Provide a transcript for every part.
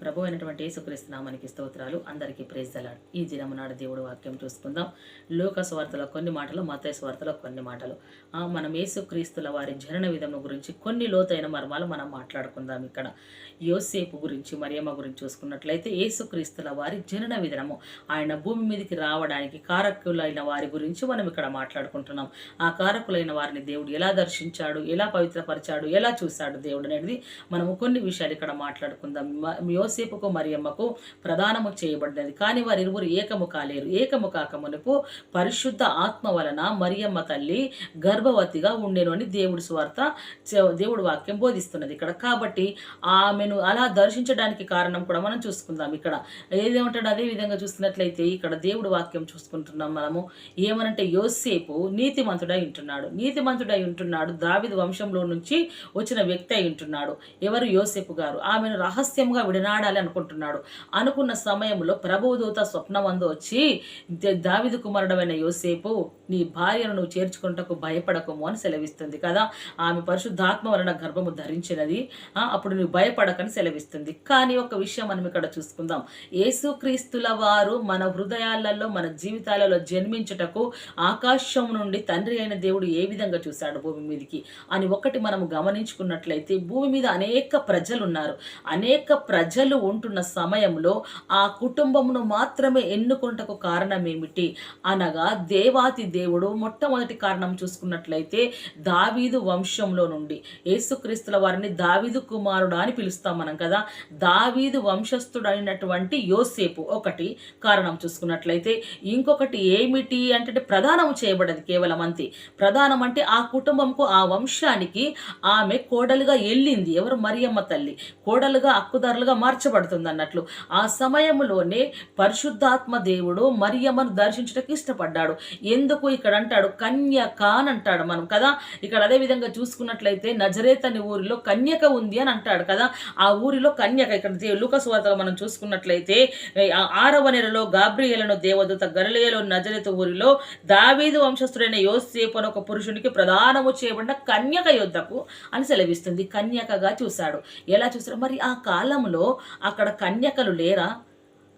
ప్రభు అయినటువంటి యేసుక్రీస్తు నామానికి స్తోత్రాలు. అందరికీ ప్రేజ్ దలాడు ఈ దినము నాడు దేవుడు వాక్యం చూసుకుందాం. లోక స్వార్థలో కొన్ని మాటలు మత స్వార్థలో కొన్ని మాటలు. మనం యేసుక్రీస్తుల వారి జనన విధము గురించి కొన్ని లోతైన మర్మాలు మనం మాట్లాడుకుందాం ఇక్కడ. యోసేపు గురించి మరియమ్మ గురించి చూసుకున్నట్లయితే యేసుక్రీస్తుల వారి జనన విధానము ఆయన భూమి మీదకి రావడానికి కారకులైన వారి గురించి మనం ఇక్కడ మాట్లాడుకుంటున్నాం. ఆ కారకులైన వారిని దేవుడు ఎలా దర్శించాడు ఎలా పవిత్రపరిచాడు ఎలా చూశాడు దేవుడు అనేది మనము కొన్ని విషయాలు ఇక్కడ మాట్లాడుకుందాం. యోసేపుకు మరియమ్మకు ప్రదానము చేయబడినది. కానీ వారి ఇరువురు ఏకము కాలేరు ఏకము కాకమునకు పరిశుద్ధ ఆత్మ వలన మరియమ్మ తల్లి గర్భవతిగా ఉండేను అని దేవుడి స్వార్థ దేవుడు దేవుడి వాక్యం బోధిస్తున్నది ఇక్కడ. కాబట్టి ఆమెను అలా దర్శించడానికి కారణం కూడా మనం చూసుకుందాం ఇక్కడ. ఏదేమంటాడు? అదే విధంగా చూస్తున్నట్లయితే ఇక్కడ దేవుడి వాక్యం చూసుకుంటున్నాం మనము. ఏమనంటే యోసేపు నీతిమంతుడై ఉంటున్నాడు. నీతిమంతుడై ఉంటున్నాడు. దావిదు వంశంలో నుంచి వచ్చిన వ్యక్తి అయి ఉంటున్నాడు. ఎవరు? యోసేపు గారు. ఆమెను రహస్యంగా విడనాడాలి అనుకుంటున్నాడు అనుకున్న సమయంలో ప్రభుదూత స్వప్నమందు వచ్చి దావిదు కుమారుడమైన యోసేపు నీ భార్యను నువ్వు చేర్చుకుంటకు భయపడకము అని సెలవిస్తుంది కదా. ఆమె పరిశుద్ధాత్మ వలన గర్భము ధరించినది. అప్పుడు నువ్వు భయపడకని సెలవిస్తుంది. కానీ ఒక విషయం మనం ఇక్కడ చూసుకుందాం. యేసుక్రీస్తుల వారు మన హృదయాలలో మన జీవితాలలో జన్మించుటకు ఆకాశం నుండి తండ్రి అయిన దేవుడు ఏ విధంగా చూశాడు భూమి మీదకి? అని ఒకటి మనము గమనించుకున్నట్లయితే భూమి మీద అనేక ప్రజలు ఉన్నారు అనేక ప్రజలు ఉంటున్న సమయంలో ఆ కుటుంబమును మాత్రమే ఎన్నుకుంటకు కారణం ఏమిటి అనగా దేవాతి దేవుడు మొట్టమొదటి కారణం చూసుకున్నట్లయితే దావీదు వంశంలో నుండి. యేసుక్రీస్తుల వారిని దావీదు కుమారుడు అని పిలుస్తాం మనం కదా. దావీదు వంశస్థుడు అయినటువంటి యోసేపు ఒకటి కారణం చూసుకున్నట్లయితే ఇంకొకటి ఏమిటి అంటే ప్రధానం చేయబడదు కేవలం అంతే. ప్రధానం అంటే ఆ కుటుంబంకు ఆ వంశానికి ఆమె కోడలుగా వెళ్ళింది ఎవరు? మరియమ్మ తల్లి. కోడలుగా హక్కుదారులుగా మార్చబడుతుంది అన్నట్లు ఆ సమయంలోనే పరిశుద్ధాత్మ దేవుడు మరియమ్మను దర్శించడానికి ఇష్టపడ్డాడు. ఎందుకు ఇక్కడ అంటాడు కన్యక అని అంటాడు మనం కదా. ఇక్కడ అదే విధంగా చూసుకున్నట్లయితే నజరేత్ అనే ఊరిలో కన్యక ఉంది అని అంటాడు కదా. ఆ ఊరిలో కన్యక ఇక్కడ లూకస్ వార్తలో మనం చూసుకున్నట్లయితే ఆరవ నెలలో గాబ్రియేలను దేవదూత గరలియలో నజరేత్ ఊరిలో దావీదు వంశస్థుడైన యోసేపు అని ఒక పురుషునికి ప్రధానము చేయబడిన కన్యక యుద్ధకు అని సెలవిస్తుంది. కన్యకగా చూశాడు. ఎలా చూశాడు? మరి ఆ కాలంలో అక్కడ కన్యకలు లేరా?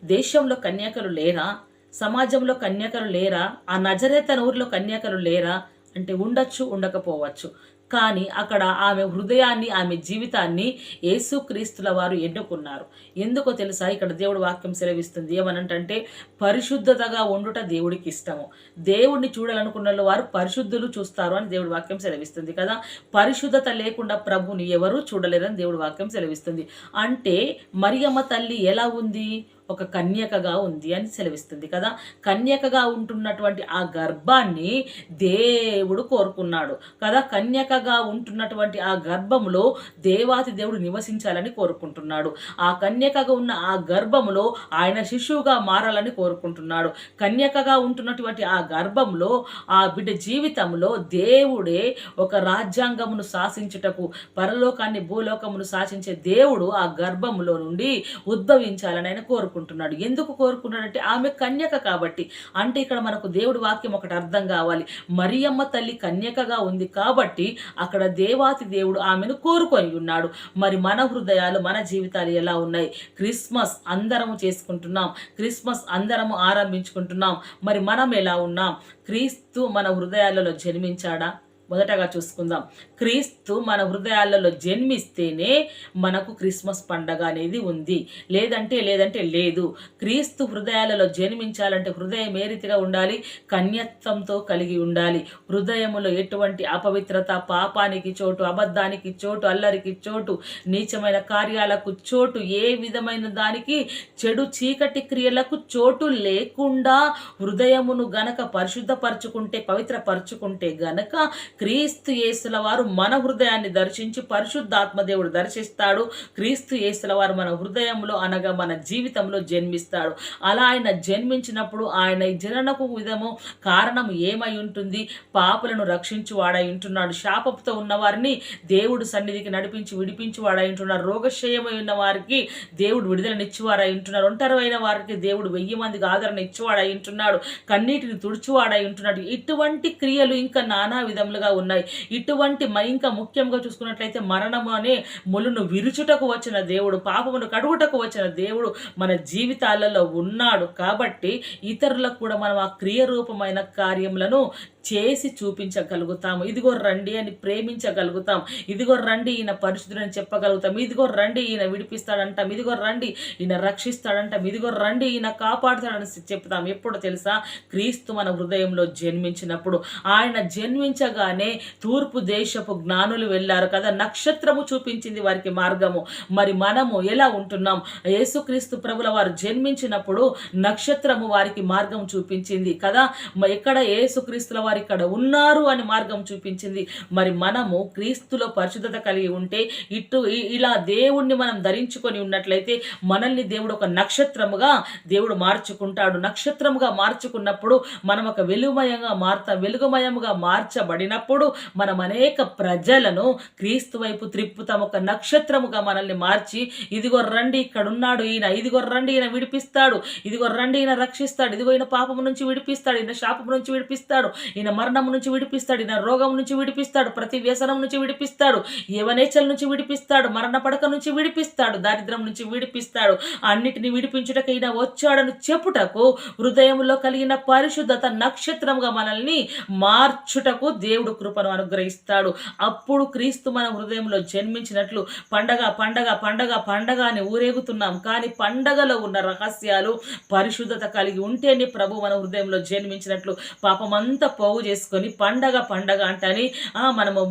దేశంలో కన్యకలు లేరా? సమాజంలో కన్యకలు లేరా? ఆ నజరేతన ఊరిలో కన్యకలు లేరా? అంటే ఉండొచ్చు ఉండకపోవచ్చు. కానీ అక్కడ ఆమె హృదయాన్ని ఆమె జీవితాన్ని యేసుక్రీస్తుల వారు ఎన్నుకున్నారు. ఎందుకో తెలుసా? ఇక్కడ దేవుడు వాక్యం సెలవిస్తుంది. ఏమనంటే పరిశుద్ధతగా ఉండుట దేవుడికి ఇష్టము. దేవుడిని చూడాలనుకున్న వారు పరిశుద్ధులు చూస్తారు అని దేవుడి వాక్యం సెలవిస్తుంది కదా? పరిశుద్ధత లేకుండా ప్రభుని ఎవరూ చూడలేరని దేవుడి వాక్యం సెలవిస్తుంది. అంటే మరియమ్మ తల్లి ఎలా ఉంది? ఒక కన్యకగా ఉంది అని సెలవిస్తుంది కదా. కన్యకగా ఉంటున్నటువంటి ఆ గర్భాన్ని దేవుడు కోరుకున్నాడు కదా. కన్యకగా ఉంటున్నటువంటి ఆ గర్భములో దేవాతి దేవుడు నివసించాలని కోరుకుంటున్నాడు. ఆ కన్యకగా ఉన్న ఆ గర్భములో ఆయన శిశువుగా మారాలని కోరుకుంటున్నాడు. కన్యకగా ఉంటున్నటువంటి ఆ గర్భంలో ఆ బిడ్డ జీవితంలో దేవుడే ఒక రాజ్యాంగమును శాసించుటకు పరలోకాన్ని భూలోకమును శాసించే దేవుడు ఆ గర్భములో నుండి ఉద్భవించాలని ఆయన కోరుకుంటున్నాడు. ఎందుకు కోరుకున్నాడంటే ఆమె కన్యక కాబట్టి. అంటే ఇక్కడ మనకు దేవుడి వాక్యం ఒకటి అర్థం కావాలి. మరియమ్మ తల్లి కన్యకగా ఉంది కాబట్టి అక్కడ దేవాతి దేవుడు ఆమెను కోరుకొని ఉన్నాడు. మరి మన హృదయాలు మన జీవితాలు ఎలా ఉన్నాయి? క్రిస్మస్ అందరము చేసుకుంటున్నాం. క్రిస్మస్ అందరము ఆరంభించుకుంటున్నాం. మరి మనం ఎలా ఉన్నాం? క్రీస్తు మన హృదయాలలో జన్మించాడా? మొదటగా చూసుకుందాం. క్రీస్తు మన హృదయాలలో జన్మిస్తేనే మనకు క్రిస్మస్ పండగ అనేది ఉంది. లేదంటే లేదంటే లేదు. క్రీస్తు హృదయాలలో జన్మించాలంటే హృదయం ఏ రీతిగా ఉండాలి? కన్యత్వంతో కలిగి ఉండాలి. హృదయములో ఎటువంటి అపవిత్రత పాపానికి చోటు అబద్ధానికి చోటు అల్లరికి చోటు నీచమైన కార్యాలకు చోటు ఏ విధమైన దానికి చెడు చీకటి క్రియలకు చోటు లేకుండా హృదయమును గనక పరిశుద్ధపరచుకుంటే పవిత్రపరచుకుంటే గనక క్రీస్తు యేసుల వారు మన హృదయాన్ని దర్శించి పరిశుద్ధాత్మ దేవుడు దర్శిస్తాడు. క్రీస్తు యేసుల వారు మన హృదయంలో అనగా మన జీవితంలో జన్మిస్తాడు. అలా ఆయన జన్మించినప్పుడు ఆయన జననకు విధము కారణం ఏమై ఉంటుంది? పాపలను రక్షించి వాడై ఉంటున్నాడు. శాపంతో ఉన్న వారిని దేవుడు సన్నిధికి నడిపించి విడిపించి వాడై ఉంటున్నాడు. రోగక్షయమై ఉన్న వారికి దేవుడు విడుదలనిచ్చివాడై ఉంటున్నాడు. ఒంటరివైన వారికి దేవుడు వెయ్యి మందికి ఆదరణ ఇచ్చివాడై ఉంటున్నాడు. కన్నీటిని తుడిచివాడై ఉంటున్నాడు. ఇటువంటి క్రియలు ఇంకా నానా విధములుగా విధాలుగా ఉన్నాయి. ఇటువంటి మ- ఇంకా ముఖ్యంగా చూసుకున్నట్లయితే మరణము అనే ములును విరుచుటకు వచ్చిన దేవుడు పాపమును కడుగుటకు వచ్చిన దేవుడు మన జీవితాలలో ఉన్నాడు. కాబట్టి ఇతరులకు కూడా మనం ఆ క్రియ రూపమైన కార్యములను చేసి చూపించగలుగుతాము. ఇదిగో రండి అని ప్రేమించగలుగుతాం. ఇదిగో రండి ఈయన పరిశుద్ధుడని చెప్పగలుగుతాం. ఇదిగో రండి ఈయన విడిపిస్తాడంటాం. ఇదిగో రండి ఈయన రక్షిస్తాడంటాం. ఇదిగో రండి ఈయన కాపాడుతాడని చెప్తాం. ఎప్పుడు తెలుసా? క్రీస్తు మన హృదయంలో జన్మించినప్పుడు. ఆయన జన్మించగానే తూర్పు దేశపు జ్ఞానులు వెళ్ళారు కదా. నక్షత్రము చూపించింది వారికి మార్గము. మరి మనము ఎలా ఉంటున్నాం? యేసుక్రీస్తు ప్రభుల వారు జన్మించినప్పుడు నక్షత్రము వారికి మార్గం చూపించింది కదా. ఎక్కడ యేసుక్రీస్తుల వారు ఇక్కడ ఉన్నారు అని మార్గం చూపించింది. మరి మనము క్రీస్తులో పరిశుద్ధత కలిగి ఉంటే ఇటు ఇలా దేవుణ్ణి మనం ధరించుకొని ఉన్నట్లయితే మనల్ని దేవుడు ఒక నక్షత్రముగా దేవుడు మార్చుకుంటాడు. నక్షత్రముగా మార్చుకున్నప్పుడు మనం ఒక వెలుగుమయంగా మార్తా వెలుగుమయముగా మార్చబడినప్పుడు మనం అనేక ప్రజలను క్రీస్తు వైపు త్రిప్పుతాం. ఒక నక్షత్రముగా మనల్ని మార్చి ఇదిగో రండి ఇక్కడ ఉన్నాడు ఈయన ఇదిగో రండి ఈయన విడిపిస్తాడు. ఇదిగో రండి ఈయన రక్షిస్తాడు. ఇదిగో ఈయన పాపము నుంచి విడిపిస్తాడు. ఈయన శాపము నుంచి విడిపిస్తాడు. ఈయన మరణం నుంచి విడిపిస్తాడు ఈయన రోగం నుంచి విడిపిస్తాడు ప్రతి వ్యసనం నుంచి విడిపిస్తాడు యవనేచల నుంచి విడిపిస్తాడు మరణ పడక నుంచి విడిపిస్తాడు దారిద్రం నుంచి విడిపిస్తాడు. అన్నిటిని విడిపించుటకు ఈయన వచ్చాడని చెప్పుటకు హృదయంలో కలిగిన పరిశుద్ధత నక్షత్రంగా మనల్ని మార్చుటకు దేవుడు కృపను అనుగ్రహిస్తాడు. అప్పుడు క్రీస్తు మన హృదయంలో జన్మించినట్లు పండగ పండగ పండగ పండగ అని ఊరేగుతున్నాం. కానీ పండగలో ఉన్న రహస్యాలు పరిశుద్ధత కలిగి ఉంటేనే ప్రభు మన హృదయంలో జన్మించినట్లు పాపమంతా పోగు చేసుకొని పండగ పండగ అంటని మనము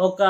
ఒక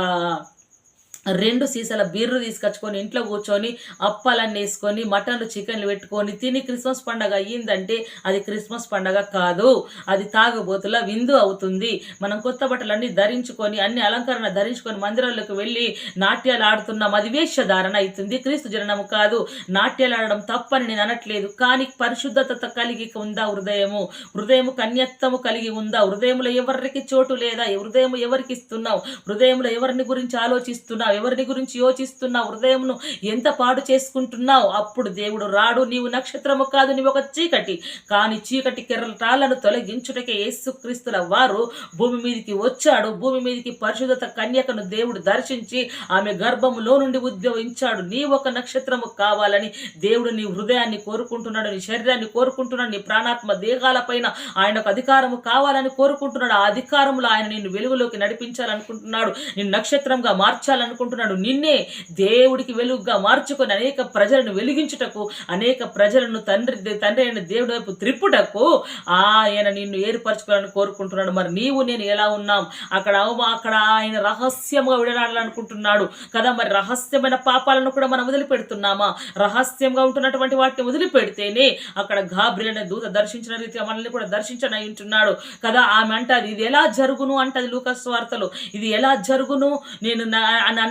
రెండు సీసాల బీర్రు తీసుకొచ్చుకొని ఇంట్లో కూర్చొని అప్పాలన్నీ వేసుకొని మటన్లు చికెన్లు పెట్టుకొని తిని క్రిస్మస్ పండగ అయ్యిందంటే అది క్రిస్మస్ పండగ కాదు. అది తాగుబోతుల విందు అవుతుంది. మనం కొత్త బట్టలన్నీ ధరించుకొని అన్ని అలంకరణ ధరించుకొని మందిరాల్లోకి వెళ్ళి నాట్యాలు ఆడుతున్నాం. అది వేషధారణ అవుతుంది. క్రీస్తు జననం కాదు. నాట్యాలు ఆడడం తప్పని నేను అనట్లేదు. కానీ పరిశుద్ధత కలిగి ఉందా హృదయము? హృదయము కన్యత్వము కలిగి ఉందా? హృదయంలో ఎవరికి చోటు లేదా? హృదయం ఎవరికి ఇస్తున్నావు? హృదయంలో ఎవరిని గురించి ఆలోచిస్తున్నావు? ఎవరిని గురించి యోచిస్తున్నావు హృదయంను ఎంత పాడు చేసుకుంటున్నావు? అప్పుడు దేవుడు రాడు. నీవు నక్షత్రము కాదు నీవు ఒక చీకటి. కానీ చీకటి కిరటాలను తొలగించుటకే యేసుక్రీస్తుల వారు భూమి మీదకి వచ్చాడు. భూమి మీదకి పరిశుద్ధత కన్యకను దేవుడు దర్శించి ఆమె గర్భములో నుండి ఉద్భవించాడు. నీ ఒక నక్షత్రము కావాలని దేవుడు నీ హృదయాన్ని కోరుకుంటున్నాడు నీ శరీరాన్ని కోరుకుంటున్నాడు నీ ప్రాణాత్మ దేహాలపైన ఆయనకు అధికారము కావాలని కోరుకుంటున్నాడు. ఆ అధికారంలో ఆయన నిన్ను వెలుగులోకి నడిపించాలనుకుంటున్నాడు. నిన్ను నక్షత్రంగా మార్చాలనుకుంటున్నాడు. నిన్నే దేవుడికి వెలుగుగా మార్చుకొని అనేక ప్రజలను వెలిగించుటకు అనేక ప్రజలను తండ్రి తండ్రి అయిన దేవుడి వైపు త్రిప్పుటకు ఆయన నిన్ను ఏర్పరచుకోవాలని కోరుకుంటున్నాడు. మరి నీవు నేను ఎలా ఉన్నాం? అక్కడ అక్కడ ఆయన రహస్యంగా విడనాడాలనుకుంటున్నాడు కదా? మరి రహస్యమైన పాపాలను కూడా మనం వదిలిపెడుతున్నామా? రహస్యంగా ఉంటున్నటువంటి వాటిని వదిలిపెడితేనే అక్కడ గాబ్రి అనే దూత దర్శించిన రీతిగా మనల్ని కూడా దర్శించని ఉంటున్నాడు కదా? ఆమె అంటది ఇది ఎలా జరుగును? అంటది లూకస్ వార్తలు. ఇది ఎలా జరుగును? నేను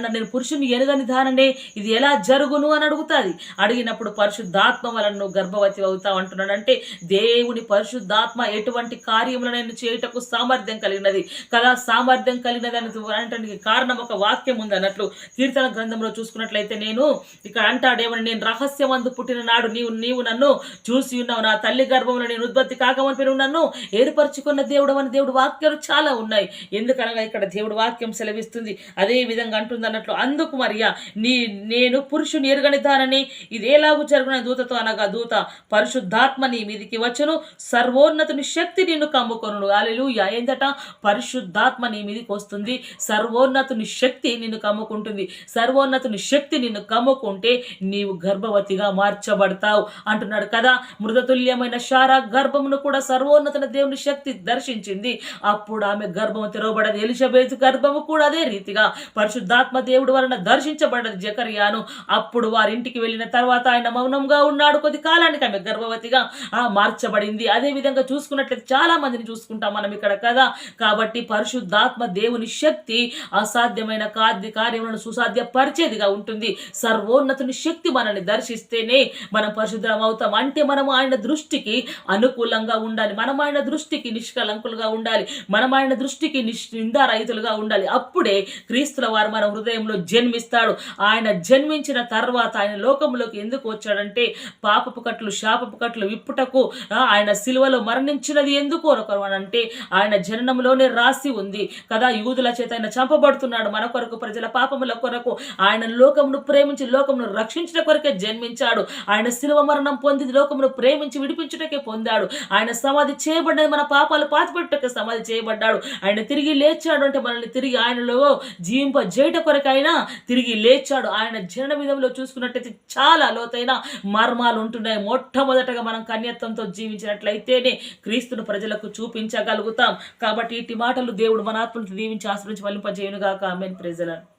నా- నేను పురుషుని ఎరుగని దాననే ఇది ఎలా జరుగును అని అడుగుతాది. అడిగినప్పుడు పరిశుద్ధాత్మ వలన నువ్వు గర్భవతి అవుతావు అంటున్నాడు అంటే దేవుని పరిశుద్ధాత్మ ఎటువంటి కార్యములు నేను చేయుటకు సామర్థ్యం కలిగినది? కదా సామర్థ్యం కలిగినది అని కారణం ఒక వాక్యం ఉంది అన్నట్లు కీర్తన గ్రంథంలో చూసుకున్నట్లయితే నేను ఇక్కడ అంటాడేమని నేను రహస్యమందు పుట్టిన నాడు నీవు నీవు నన్ను చూసి ఉన్నావు. నా తల్లి గర్భంలో నేను ఉత్పత్తి కాకమని పేరు నన్ను ఏర్పరచుకున్న దేవుడు అని దేవుడు వాక్యాలు చాలా ఉన్నాయి. ఎందుకనగా ఇక్కడ దేవుడు వాక్యం సెలవిస్తుంది. అదే విధంగా అంటుంది అన్నట్లు అందుకు మరియా నీ నేను పురుషుని ఎరుగనిదానని ఇది ఎలాగూ జరుగున దూతతో అనగా దూత పరిశుద్ధాత్మ నీ మీదికి వచ్చును సర్వోన్నతుని శక్తి నిన్ను కమ్ముకొను అలెలు ఏందట? పరిశుద్ధాత్మ నీ మీదికి వస్తుంది సర్వోన్నతుని శక్తి నిన్ను కమ్ముకుంటుంది సర్వోన్నతుని శక్తి నిన్ను కమ్ముకుంటే నీవు గర్భవతిగా మార్చబడతావు అంటున్నాడు కదా. మృతతుల్యమైన శారా గర్భమును కూడా సర్వోన్నతుని దేవుని శక్తి దర్శించింది. అప్పుడు ఆమె గర్భము తెరవబడదు. ఎలిజబెత్ గర్భము కూడా అదే రీతిగా పరిశుద్ధాత్మ దేవుడు వలన దర్శించబడ్డది జకర్యాను. అప్పుడు వారింటికి వెళ్ళిన తర్వాత ఆయన మౌనంగా ఉన్నాడు. కొద్ది కాలానికి ఆమె గర్భవతిగా ఆ మార్చబడింది. అదే విధంగా చూసుకున్నట్లయితే చాలా మందిని చూసుకుంటాం మనం ఇక్కడ కదా. కాబట్టి పరిశుద్ధాత్మ దేవుని శక్తి అసాధ్యమైన కార్య కార్యములను సుసాధ్యపరిచేదిగా ఉంటుంది. సర్వోన్నతుని శక్తి మనల్ని దర్శిస్తేనే మనం పరిశుద్ధం అవుతాం. అంటే మనం ఆయన దృష్టికి అనుకూలంగా ఉండాలి. మనం ఆయన దృష్టికి నిష్కలంకులుగా ఉండాలి. మనం ఆయన దృష్టికి నిష్ నిందారహితులుగా ఉండాలి. అప్పుడే క్రీస్తుల వారు మన హృదయంలో జన్మిస్తాడు. ఆయన జన్మించిన తర్వాత ఆయన లోకంలోకి ఎందుకు వచ్చాడంటే పాపపు కట్లు శాపపు కట్లు విప్పుటకు ఆయన సిలువలో మరణించినది ఎందుకు అంటే ఆయన జననంలోనే రాసి ఉంది. కదా యూదుల చేత ఆయన చంపబడుతున్నాడు మన కొరకు ప్రజల పాపముల కొరకు. ఆయన లోకమును ప్రేమించి లోకమును రక్షించిన కొరకే జన్మించాడు. ఆయన శిలువ మరణం పొంది లోకమును ప్రేమించి విడిపించుటకే పొందాడు. ఆయన సమాధి చేయబడినది మన పాపాలు పాతిపెట్టుటకే సమాధి చేయబడ్డాడు. ఆయన తిరిగి లేచాడు అంటే మనల్ని తిరిగి ఆయనలో జీవింప జేయట కొరకైనా తిరిగి లేచాడు. ఆయన జనన విధంలో చూసుకున్నట్టయితే చాలా లోతైన మర్మాలు ఉంటున్నాయి. మొట్టమొదటగా మనం కన్యత్వంతో జీవించినట్లయితేనే క్రీస్తును ప్రజలకు చూపించగలుగుతాం. కాబట్టి ఇటు మాటలు దేవుడు మన ఆత్మను దీవించి ఆశ్రయించి మళ్ళింపజేయునుగాక ఆమెన్. ప్రజలను